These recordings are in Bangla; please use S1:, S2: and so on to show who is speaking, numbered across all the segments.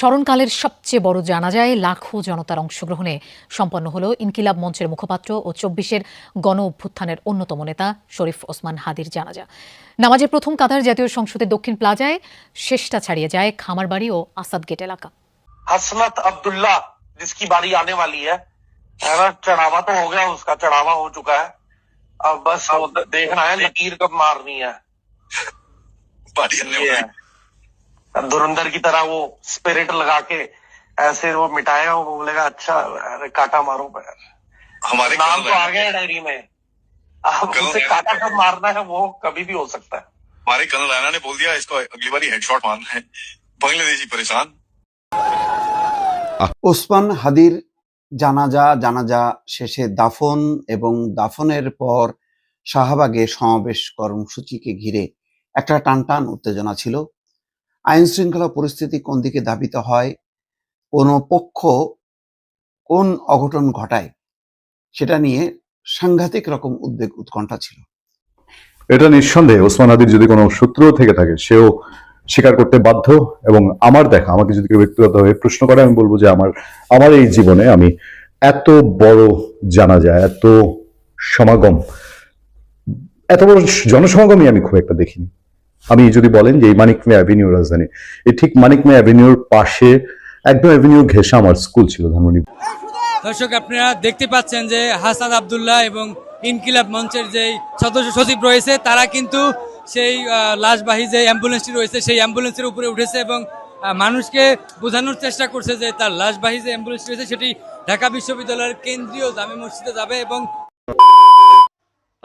S1: স্মরণকালের সবচেয়ে বড় জানাজায় লাখো জনতার অংশগ্রহণে সম্পন্ন হল ইনকিলাব মঞ্চের মুখপাত্র ও চব্বিশের গণ অভ্যুত্থানের অন্যতম নেতা শরীফ ওসমান হাদির জানাজা নামাজের প্রথম কাতার জাতীয় সংসদের দক্ষিণ প্লাজায় শেষটা ছাড়িয়ে যায় খামারবাড়ি ও আসাদ গেট এলাকা
S2: हसनत अब्दुल्ला जिसकी बारी आने वाली है है ना चढ़ावा तो हो गया उसका चढ़ावा हो चुका है अब बस वो देखना है लकीर कब मारनी है धुरंधर की तरह वो स्पिरिट लगा के ऐसे वो मिटाएगा वो बोलेगा अच्छा अरे काटा मारो पैर
S3: हमारे
S2: नाम
S3: कर्नल
S2: तो आ
S3: राणा-
S2: गया है डायरी में अब
S3: कर्नल
S2: उसे
S3: राणा-
S2: काटा कब मारना है वो कभी भी हो सकता है
S3: हमारे कर्नल राणा ने बोल दिया इसको अगली बार हेडशॉट मारना है बांग्लादेशी परेशान
S4: ওসমান হাদির জানাজা জানাজা শেষে দাফন এবং দাফনের পর শাহবাগে সমাবেশ কর্মসূচিকে ঘিরে একটা টানটান উত্তেজনা ছিল আইন শৃঙ্খলা পরিস্থিতি কোন দিকে ধাবিত হয়, কোন পক্ষ কোন অঘটন ঘটায়, সেটা নিয়ে সাংঘাতিক রকম উদ্বেগ উৎকণ্ঠা ছিল।
S5: এটা নিঃসন্দেহে ওসমান আদির যদি কোনো সূত্র থেকে থাকে, সেও স্বীকার করতে বাধ্য এবং আমার দেখা, আমাকে যদি কেউ ব্যক্তিগতভাবে প্রশ্ন করে, আমি বলব যে আমার আমার এই জীবনে আমি এত বড় জানা যায় এত সমাগম, এত বড় জনসমাগমই আমি খুব একটা দেখিনি। আমি যদি বলেন যে এই মানিক মে অ্যাভিনিউ রাজধানী, এই ঠিক মানিক মে অ্যাভিনিউর পাশে একদম অ্যাভিনিউ ঘেঁষা আমার স্কুল ছিল ধানমন্ডি।
S6: দর্শক, আপনারা দেখতে পাচ্ছেন যে হাসান আবদুল্লাহ এবং ইনকিলাব মঞ্চের যে সদস্য সচিব রয়েছে, তারা কিন্তু সেই লাশবাহী যে অ্যাম্বুলেন্সটি রয়েছে, সেই অ্যাম্বুলেন্সের উপরে উঠেছে এবং মানুষকে বোঝানোর চেষ্টা করছে যে তার লাশবাহী যে অ্যাম্বুলেন্স রয়েছে, সেটি ঢাকা বিশ্ববিদ্যালয়ের কেন্দ্রীয় জামে মসজিদে যাবে এবং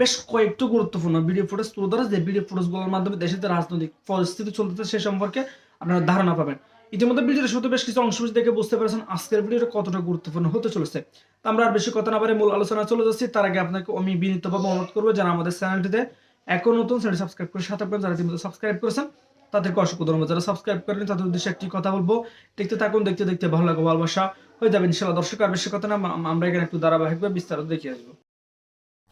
S7: বেশ কয়েকটি গুরুত্বপূর্ণ ভিডিও ফুটেজ তুলে ধরা যে ভিডিও ফুটেজগুলোর মাধ্যমে দেশের যে রাজনৈতিক পরিস্থিতি চলতেছে সে সম্পর্কে আপনারা ধারণা পাবেন। ইতিমধ্যে ভিডিওর শুধু বেশ কিছু অংশ দেখে বুঝতে পেরেছেন আজকের ভিডিওটা কতটা গুরুত্বপূর্ণ হতে চলেছে। তো আমরা আর বেশি কথা না পারে মূল আলোচনা চলে যাচ্ছি। তার আগে আপনাকে আমি বিনীতভাবে অনুরোধ করব যারা আমাদের চ্যানেলটিতে এখন নতুন চ্যানেল সাবস্ক্রাইব করে সাথে আপনারা যারা ইতিমধ্যে সাবস্ক্রাইব করেছেন, তাদেরকে অসংখ্য ধন্যবাদ। যারা সাবস্ক্রাইব করেন তাদের উদ্দেশ্যে একটি কথা বলব, দেখতে থাকুন, দেখতে দেখতে ভালো লাগবে, ভালোবাসা হয়ে যাবে। ইনশাল্লাহ দর্শক, আর বেশি কথা না, আমরা এখানে একটু ধারাবাহিকভাবে বিস্তারিত দেখিয়ে আসব।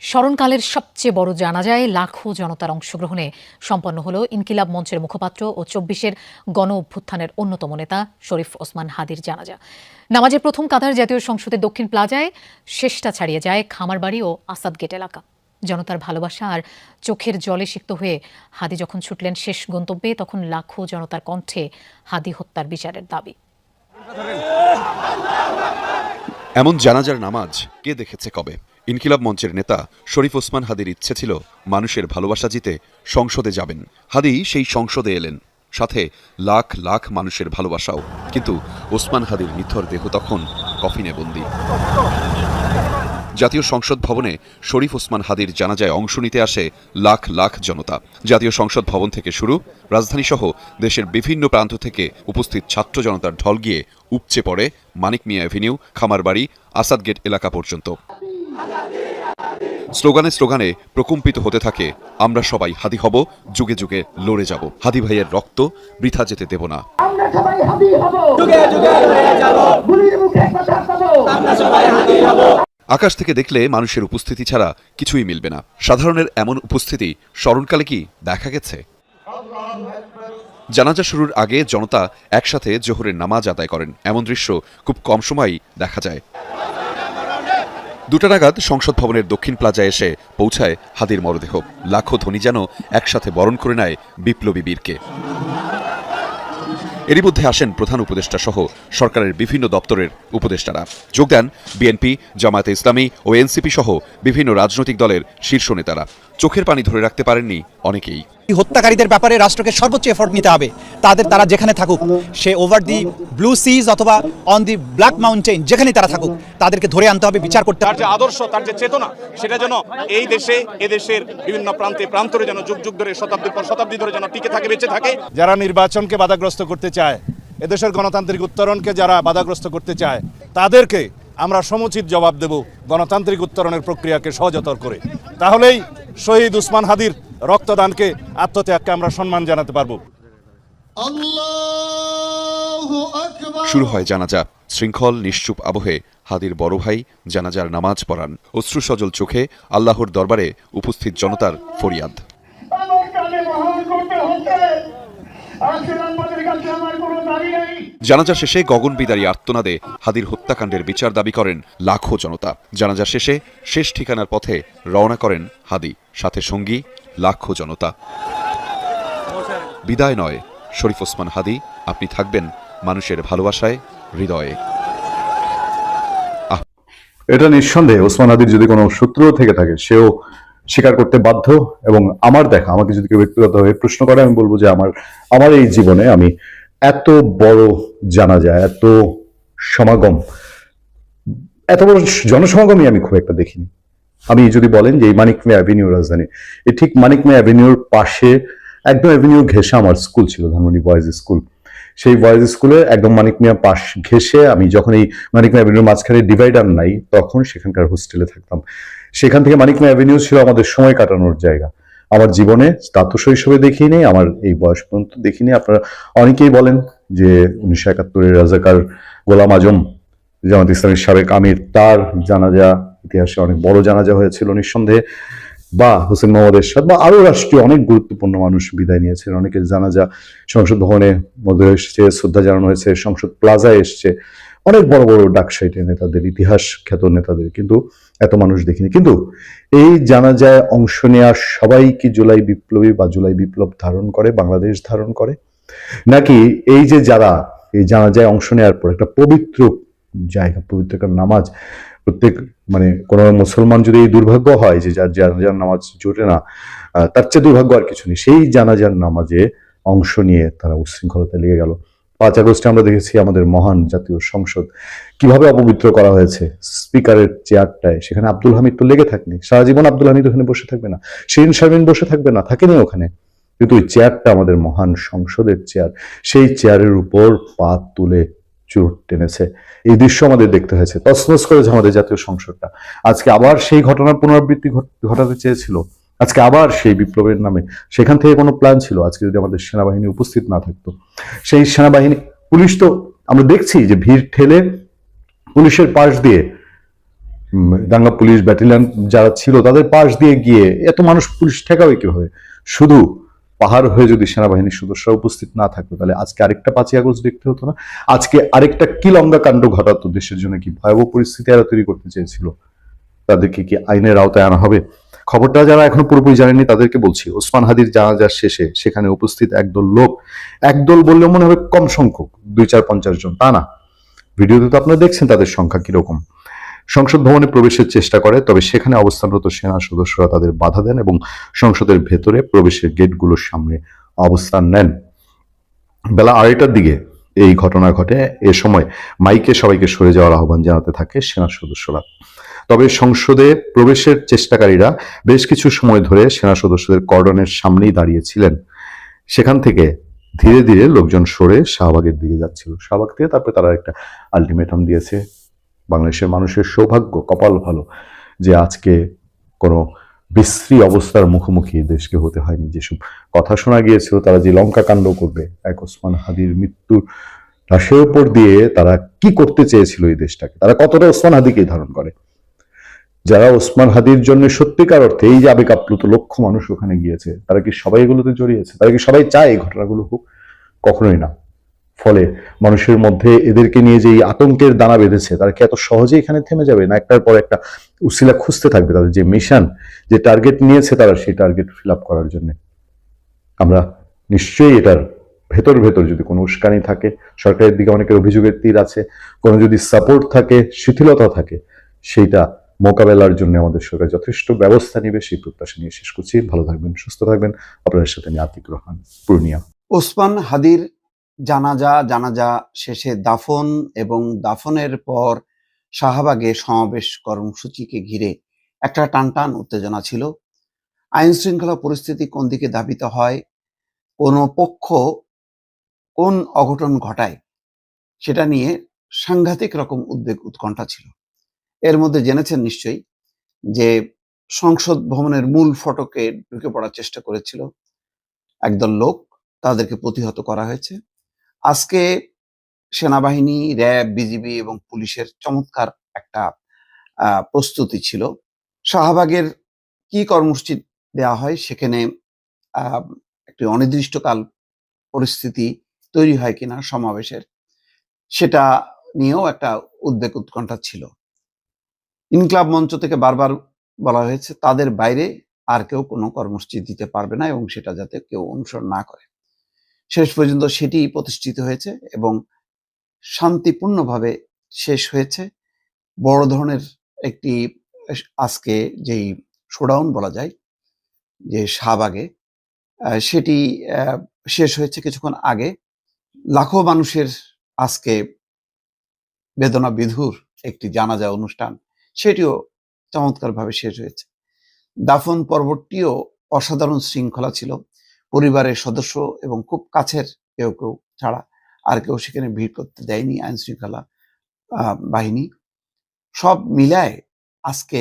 S1: স্মরণকালের সবচেয়ে বড় জানাজায় লাখো জনতার অংশগ্রহণে সম্পন্ন হল ইনকিলাব মঞ্চের মুখপাত্র ও চব্বিশের গণ অভ্যুত্থানের অন্যতম নেতা শরীফ ওসমান হাদির জানাজা। নামাজের প্রথম কাতার জাতীয় সংসদের দক্ষিণ প্লাজায় শেষটা ছাড়িয়ে যায় খামারবাড়ি ও আসাদ গেট এলাকা। জনতার ভালোবাসা আর চোখের জলে সিক্ত হয়ে হাদি যখন ছুটলেন শেষ গন্তব্যে, তখন লাখো জনতার কণ্ঠে হাদি হত্যার বিচারের দাবি।
S8: এমন জানাজার নামাজ কে দেখেছে কবে? ইনকিলাব মঞ্চের নেতা শরীফ ওসমান হাদির ইচ্ছে ছিল মানুষের ভালোবাসা জিতে সংসদে যাবেন। হাদি সেই সংসদে এলেন। সাথে লাখ লাখ মানুষের ভালোবাসাও। কিন্তু ওসমান হাদির নিথর দেহ তখন কফিনে বন্দী। জাতীয় সংসদ ভবনে শরীফ ওসমান হাদির জানাজায় অংশ নিতে আসে লাখ লাখ জনতা। জাতীয় সংসদ ভবন থেকে শুরু রাজধানী সহ দেশের বিভিন্ন প্রান্ত থেকে উপস্থিত ছাত্র জনতার ঢল গিয়ে উপচে পড়ে মানিক মিয়া অ্যাভিনিউ খামারবাড়ি আসাদ গেট এলাকা পর্যন্ত। স্লোগানে স্লোগানে প্রকম্পিত হতে থাকে আমরা সবাই হাদি হব যুগে যুগে লড়ে যাব। হাদি ভাইয়ের রক্ত বৃথা যেতে দেব না।
S9: আমরা সবাই হাবি হব। যুগে যুগে যাব। গুলির মুখে কথা হব আমরা সবাই হাবি হব।
S8: আকাশ থেকে দেখলে মানুষের উপস্থিতি ছাড়া কিছুই মিলবে না। সাধারণের এমন উপস্থিতি স্মরণকালে কি দেখা গেছে? জানাজা শুরুর আগে জনতা একসাথে জোহরের নামাজ আদায় করেন। এমন দৃশ্য খুব কম সময়ই দেখা যায়। দুটা নাগাদ সংসদ ভবনের দক্ষিণ প্লাজায় এসে পৌঁছায় হাদির মরদেহ। লাখো ধনী যেন একসাথে বরণ করে নেয় বিপ্লবী বীরকে। এরই মধ্যে আসেন প্রধান উপদেষ্টা সহ সরকারের বিভিন্ন দপ্তরের উপদেষ্টারা। যোগ দেন বিএনপি, জামায়াতে ইসলামী ও এনসিপি সহ বিভিন্ন রাজনৈতিক দলের শীর্ষ নেতারা। চোখের পানি ধরে রাখতে পারেননি অনেকেই।
S10: এই হত্যাকারীদের ব্যাপারে রাষ্ট্রকে সর্বোচ্চ এফোর্ট নিতে হবে। তাদের তারা যেখানে থাকুক সে ওভার দি ব্লু সিজ অথবা অন দি ব্ল্যাক মাউন্টেন যেখানেই তারা থাকুক তাদেরকে ধরে আনতে হবে বিচার করতে
S11: তার
S10: হবে
S11: যে আদর্শ তার যে চেতনা সেটা যেন এই দেশে এদেশের বিভিন্ন প্রান্তে প্রান্তরে যেন যুগ যুগ ধরে শতাব্দীর পর শতাব্দী ধরে যেন টিকে থাকে বেঁচে থাকে।
S12: যারা নির্বাচনকে বাধাগ্রস্ত করতে চায় এদেশের গণতান্ত্রিক উত্তরণকে যারা বাধাগ্রস্ত করতে চায় তাদেরকে
S11: আমরা সমুচিত জবাব দেব গণতান্ত্রিক উত্তরণের প্রক্রিয়াকে সহজতর করে। তাহলেই শহীদ উসমান হাদির রক্তদানকে আত্মত্যাগকে আমরা সম্মান জানাতে পারব।
S8: শুরু হয় জানাজা। শৃঙ্খল নিশ্চুপ আবহে হাদির বড় ভাই জানাজার নামাজ পড়ান। অশ্রুসজল চোখে আল্লাহর দরবারে উপস্থিত জনতার ফরিয়াদ।
S9: আমার কাছে আমার কোনো
S8: জানাজা শেষে গগন বিদারী আর্তনাদে হাদির হত্যাকাণ্ডের বিচার দাবি করেন লাখো জনতা। জানাজা শেষে শেষ ঠিকানার পথে রওনা করেন হাদি, সাথে সঙ্গী লাখো জনতা। বিদায় নয়, শরীফ ওসমান হাদি, আপনি থাকবেন মানুষের ভালোবাসায়, হৃদয়ে।
S5: এটা নিঃসন্দেহে ওসমান আদির যদি কোনো সূত্র থেকে থাকে, সেও স্বীকার করতে বাধ্য এবং আমার দেখা, আমাকে যদি কেউ ব্যক্তিগতভাবে প্রশ্ন করে, আমি বলব যে আমার আমার এই জীবনে আমি এত বড় জানা যায়, এত সমাগম। এত বড় জনসমাগমই আমি খুব একটা দেখিনি। আমি যদি বলেন যে এই মানিক মে অ্যাভিনিউ রাজধানী এই ঠিক মানিক মে অ্যাভিনিউর পাশে একদম অ্যাভিনিউ ঘেঁষে আমার স্কুল ছিল, ধানমন্ডি বয়েজ স্কুল সেই বয়েজ স্কুলে একদম মানিক মিয়া পাশ ঘেঁষে আমি যখন এই মানিক মিয়া অ্যাভিনিউর মাঝখানে ডিভাইডার নাই, তখন সেখানকার হোস্টেলে থাকতাম। সেখান থেকে মানিক মিয়া অ্যাভিনিউ ছিল আমাদের সময় কাটানোর জায়গা। আমার জীবনে তা তো শৈশবে দেখিনি আমার এই বয়স পর্যন্ত দেখিনি আপনারা অনেকেই বলেন যে উনিশশো একাত্তরের রাজাকার গোলাম আজম, জামাত ইসলামের সাবেক আমির, তার জানাজা ইতিহাসে অনেক বড় জানাজা হয়েছিল নিঃসন্দেহে। বা হোসেন মোহাম্মদ এরশাদ বা আরও রাষ্ট্রীয় অনেক গুরুত্বপূর্ণ মানুষ বিদায় নিয়েছেন অনেকের জানাজা সংসদ ভবনে মধ্যে এসছে, শ্রদ্ধা জানানো হয়েছে, সংসদ প্লাজায় এসছে। অনেক বড় বড় ডাকসাইটের নেতাদের, ইতিহাস খ্যাত নেতাদের, কিন্তু এত মানুষ দেখিনি। কিন্তু এই জানাজায় অংশ নেওয়া সবাই কি জুলাই বিপ্লবী বা জুলাই বিপ্লব ধারণ করে, বাংলাদেশ ধারণ করে? নাকি এই যে যারা এই জানাজায় অংশ নেওয়ার পর একটা পবিত্র জায়গা, পবিত্র একটা নামাজ, প্রত্যেক মানে কোনো মুসলমান যদি এই দুর্ভাগ্য হয় যে যার জানাজার নামাজ জোটে না তার চেয়ে দুর্ভাগ্য আর কিছু নেই। সেই জানাজার নামাজে অংশ নিয়ে তারা উচ্ছৃঙ্খলতা লেগে গেল। পাঁচ আগস্টে আমরা দেখেছি আমাদের মহান জাতীয় সংসদ কীভাবে অপবিত্র করা হয়েছে স্পিকারের চেয়ারটায়। সেখানে আব্দুল হামিদ তো লেগে থাকনি। সারা জীবন আব্দুল হামিদ ওখানে বসে থাকবে না। শিরিন শারমিন বসে থাকবে না, থাকেনি ওখানে। কিন্তু ওই চেয়ারটা আমাদের মহান সংসদের চেয়ার। সেই চেয়ারের উপর পা তুলে চোট টেনেছে। এই দৃশ্য আমাদের দেখতে হয়েছে। তছনছ করেছে আমাদের জাতীয় সংসদটা। আজকে আবার সেই ঘটনার পুনরাবৃত্তি ঘটাতে চেয়েছিল আজকে আবার সেই বিপ্লবের নামে। সেখান থেকে কোনো প্ল্যান ছিল? আজকে যদি আমাদের সেনাবাহিনী উপস্থিত না থাকতো। সেই সেনাবাহিনী, পুলিশ তো আমরা দেখছি যে ভিড় ঠেলে পুলিশের পাশ দিয়ে দাঙ্গা পুলিশ ব্যাটালিয়ন যারা ছিল তাদের পাশ দিয়ে গিয়ে এত মানুষ পুলিশ ঠেকাবে কীভাবে? শুধু পাহাড় হয়ে যদি সেনাবাহিনীর সদস্যরা উপস্থিত না থাকতো, তাহলে আজকে আরেকটা পাঁচই আগস্ট দেখতে হতো না? আজকে আরেকটা কি লঙ্গা কাণ্ড ঘটাতো দেশের জন্য কি ভয়াবহ পরিস্থিতি এরা তৈরি করতে চেয়েছিল? তাদেরকে কি আইনের আওতায় আনা হবে? খবরটা যারা এখনও পুরোপুরি জানেনি তাদেরকে বলছি, ওসমান হাদির জানাজার শেষে সেখানে উপস্থিত একদল লোক, একদল বললেও মনে হবে কম সংখ্যক, দুই চার পঞ্চাশ জন, তা না। ভিডিওতে তো আপনারা দেখছেন তাদের সংখ্যা কীরকম। সংসদ ভবনে প্রবেশের চেষ্টা করে, তবে সেখানে অবস্থানরত সেনা সদস্যরা তাদের বাধা দেন এবং সংসদের ভেতরে প্রবেশের গেটগুলোর সামনে অবস্থান নেন। বেলা আড়াইটার দিকে এই ঘটনা ঘটে। এ সময় মাইকে সবাইকে সরে যাওয়ার আহ্বান জানাতে থাকে সেনা সদস্যরা। তবে সংসদে প্রবেশের চেষ্টাকারীরা বেশ কিছু সময় ধরে সেনা সদস্যদের কর্ডনের সামনেই দাঁড়িয়েছিলেন। সেখান থেকে ধীরে ধীরে লোকজন সরে শাহবাগের দিকে যাচ্ছিল। শাহবাগ থেকে তারপরে তারা একটা আলটিমেটাম দিয়েছে। বাংলাদেশের মানুষের সৌভাগ্য, কপাল ভালো যে আজকে কোনো বিশ্রী অবস্থার মুখোমুখি দেশকে হতে হয়নি। যেসব কথা শোনা গিয়েছিল, তারা যে লঙ্কা কাণ্ড করবে, এক ওসমান হাদির মৃত্যুর লাশের উপর দিয়ে তারা কি করতে চেয়েছিল এই দেশটাকে? তারা কতটা ওসমান হাদিকে ধারণ করে? যারা ওসমান হাদির জন্য সত্যিকার অর্থে এই যে আবেগ আপ্লুত লক্ষ মানুষ ওখানে গিয়েছে, তারা কি সবাই এগুলোতে জড়িয়েছে? তারা কি সবাই চায় এই ঘটনাগুলো হোক? কখনোই না। ফলে মানুষের মধ্যে এদেরকে নিয়ে যে এই আতঙ্কের দানা বেঁধেছে, তারা কি এত সহজে এখানে থেমে যাবে? না, একটার পর একটা উসিলা খুঁজতে থাকবে তাদের যে মিশন, যে টার্গেট নিয়েছে তারা সেই টার্গেট ফিল আপ করার জন্য। আমরা নিশ্চয়ই এটার ভেতর ভেতর যদি কোনো উস্কানি থাকে, সরকারের দিকে অনেকের অভিযোগের তীর আছে, কোনো যদি সাপোর্ট থাকে, শিথিলতা থাকে, সেইটা মোকাবেলার জন্য আমাদের সরকার যথেষ্ট ব্যবস্থা নেবে, সেই প্রত্যাশা নিয়ে শেষ করছি। ভালো থাকবেন, সুস্থ থাকবেন। আপনাদের সাথে আমি আতিক রহমান পূর্ণিয়া।
S4: ওসমান হাদির জানাজা জানাজা শেষে দাফন এবং দাফনের পর শাহবাগে সমাবেশ কর্মসূচিকে ঘিরে একটা টানটান উত্তেজনা ছিল। আইন শৃঙ্খলা পরিস্থিতি কোন দিকে ধাবিত হয়, কোন পক্ষ কোন অঘটন ঘটায়, সেটা নিয়ে সাংঘাতিক রকম উদ্বেগ উৎকণ্ঠা ছিল। এর মধ্যে জেনেছেন নিশ্চয়ই যে সংসদ ভবনের মূল ফটকে ঢুকে পড়ার চেষ্টা করেছিল একদল লোক, তাদেরকে প্রতিহত করা হয়েছে। আজকে সেনাবাহিনী, র্যাব, বিজিবি এবং পুলিশের চমৎকার একটা প্রস্তুতি ছিল। শাহবাগের কি কর্মসূচি দেওয়া হয় সেখানে একটি অনির্দিষ্টকাল পরিস্থিতি তৈরি হয় কিনা সমাবেশের, সেটা নিয়েও একটা উদ্বেগ উৎকণ্ঠা ছিল। ইনক্লাব মঞ্চ থেকে বারবার বলা হয়েছে, তাদের বাইরে আর কেউ কোনো কর্মসূচি দিতে পারবে না এবং সেটা যাতে কেউ অনুসরণ না করে। শেষ পর্যন্ত সেটি প্রতিষ্ঠিত হয়েছে এবং শান্তিপূর্ণভাবে শেষ হয়েছে। বড় ধরনের একটি আজকে যেই শোডাউন বলা যায়, যে শাহবাগে সেটি শেষ হয়েছে কিছুক্ষণ আগে। লাখো মানুষের আজকে বেদনা বিধুর একটি জানাজা অনুষ্ঠান। সেটিও চমৎকারভাবে শেষ হয়েছে। দাফন পর্বটিও অসাধারণ শৃঙ্খলা ছিল। পরিবারের সদস্য এবং খুব কাছের কেউ কেউ ছাড়া আর কেউ সেখানে ভিড় করতে দেয়নি আইন শৃঙ্খলা বাহিনী। সব মিলায় আজকে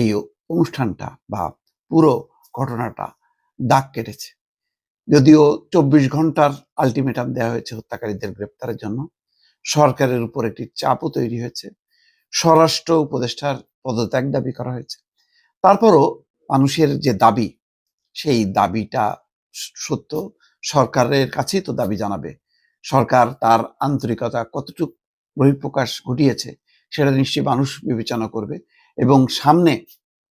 S4: এই অনুষ্ঠানটা বা পুরো ঘটনাটা দাগ কেটেছে। যদিও চব্বিশ ঘণ্টার আলটিমেটাম দেওয়া হয়েছে হত্যাকারীদের গ্রেপ্তারের জন্য। সরকারের উপর একটি চাপও তৈরি হয়েছে। স্বরাষ্ট্র উপদেষ্টার পদত্যাগ দাবি করা হয়েছে। তারপরও মানুষের যে দাবি, সেই দাবিটা সত্য। সরকারের কাছেই তো দাবি জানাবে। সরকার তার আন্তরিকতা কতটুকু বহিঃপ্রকাশ ঘটিয়েছে, সেটা নিশ্চয়ই মানুষ বিবেচনা করবে এবং সামনে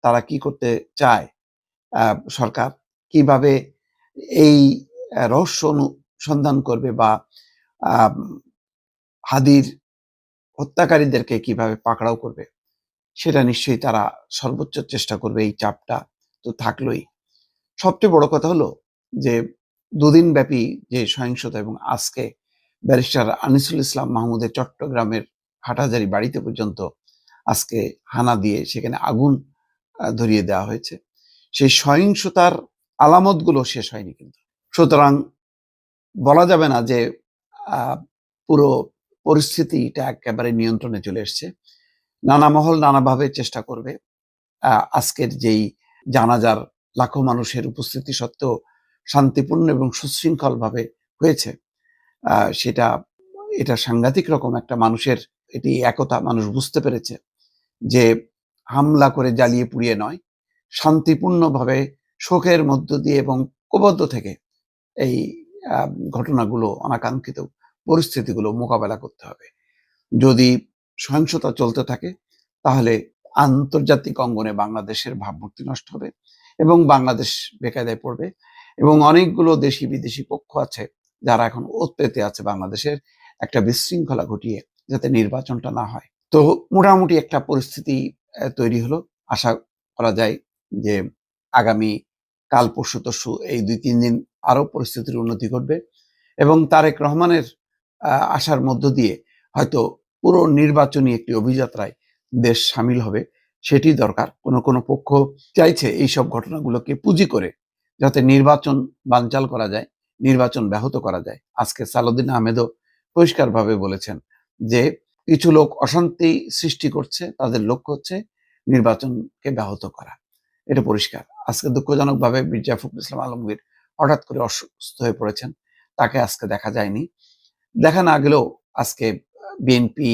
S4: তারা কি করতে চায় সরকার কীভাবে এই রহস্য অনুসন্ধান করবে বা হাদির হত্যাকারীদেরকে কীভাবে পাকড়াও করবে, সেটা নিশ্চয়ই তারা সর্বোচ্চ চেষ্টা করবে এই চাপটা তো থাকলোই। সবচেয়ে বড় কথা হলো যে দুদিন ব্যাপী যে সহিংসতা এবং আজকে ব্যারিস্টার আনিসুল ইসলাম মাহমুদের চট্টগ্রামের হাটাজারি বাড়িতে পর্যন্ত আজকে হানা দিয়ে সেখানে আগুন ধরিয়ে দেওয়া হয়েছে। সেই সহিংসতার আলামতগুলো শেষ হয়নি কিন্তু। সুতরাং বলা যাবে না যে পুরো পরিস্থিতিটা একেবারে নিয়ন্ত্রণে চলে এসছে। নানা মহল নানাভাবে চেষ্টা করবে। আজকের যেই জানাজার লাখো মানুষের উপস্থিতি সত্ত্বেও শান্তিপূর্ণ এবং সুশৃঙ্খল ভাবে হয়েছে সেটা, এটা সাংঘাতিক রকম একটা মানুষের, এটি একতা মানুষ বুঝতে পেরেছে যে হামলা করে জ্বালিয়ে পুড়িয়ে নয়, শান্তিপূর্ণভাবে শোকের মধ্য দিয়ে এবং কোবদ্ধ থেকে এই ঘটনাগুলো অনাকাঙ্ক্ষিত পরিস্থিতিগুলো মোকাবেলা করতে হবে। যদি সহিংসতা চলতে থাকে, তাহলে আন্তর্জাতিক অঙ্গনে বাংলাদেশের ভাবমূর্তি নষ্ট হবে এবং বাংলাদেশ বেকায়দায় পড়বে এবং অনেকগুলো দেশি বিদেশি পক্ষ আছে যারা এখন ওত পেতে আছে বাংলাদেশের একটা বিশৃঙ্খলা ঘটিয়ে যাতে নির্বাচনটা না হয়। তো মোটামুটি একটা পরিস্থিতি তৈরি হলো। আশা করা যায় যে আগামী কাল পরশু তরশু এই দুই তিন দিন আরও পরিস্থিতির উন্নতি ঘটবে এবং তারেক রহমানের আশার মধ্য দিয়ে হয়তো পুরো নির্বাচনী একটি অভিযাত্রায় দেশ সামিল হবে, সেটি দরকার। কোনো কোনো পক্ষ চাইছে এইসব ঘটনাগুলোকে পুঁজি করে যাতে নির্বাচন বানচাল করা যায়, নির্বাচন ব্যাহত করা যায়। আজকে সালাউদ্দিন আহমেদও পরিষ্কারভাবে বলেছেন যে, কিছু লোক অশান্তি সৃষ্টি করছে, তাদের লক্ষ্য হচ্ছে নির্বাচনকে ব্যাহত করা। এটা পরিষ্কার। আজকে দুঃখজনকভাবে মির্জা ফখরুল ইসলাম আলমগীর হঠাৎ করে অসুস্থ হয়ে পড়েছেন। তাকে আজকে দেখা যায়নি। দেখা না গেলেও আজকে বিএনপি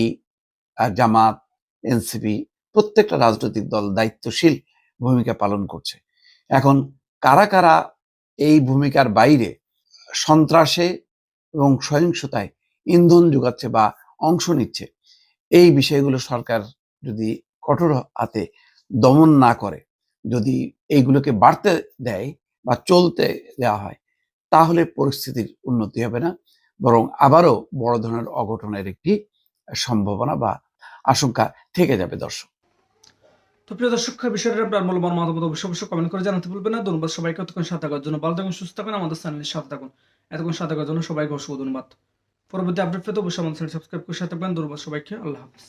S4: জামাত এনসিপি প্রত্যেকটা রাজনৈতিক দল দায়িত্বশীল ভূমিকা পালন করছে। এখন কারা কারা এই ভূমিকার বাইরে সন্ত্রাসে এবং সহিংসতায় ইন্ধন যোগাচ্ছে বা অংশ নিচ্ছে, এই বিষয়গুলো সরকার যদি কঠোর হাতে দমন না করে, যদি এইগুলোকে বাড়তে দেয় বা চলতে দেওয়া হয়, তাহলে পরিস্থিতির উন্নতি হবে না। বরং আবারও বড় ধরনের অঘটনের একটি সম্ভাবনা বা আশঙ্কা থেকে যাবে দর্শক।
S7: তো প্রিয় দর্শক বিষয়টা আপনার মূল্যবান মতামত অবশ্যই অবশ্যই কমেন্ট করে জানাতে ভুলবেন না। ধন্যবাদ সবাইকে। এতক্ষণ সাথে থাকার জন্য ভালো থাকুন, সুস্থ থাকুন, আমাদের চ্যানেলের সাথে থাকুন। এতক্ষণ সাথে থাকার জন্য সবাইকে অসংখ্য ধন্যবাদ। পরবর্তী আপডেট পেতে অবশ্যই আমাদের চ্যানেল সাবস্ক্রাইব করে সাথে থাকবেন। ধন্যবাদ সবাইকে। আল্লাহ হাফিজ।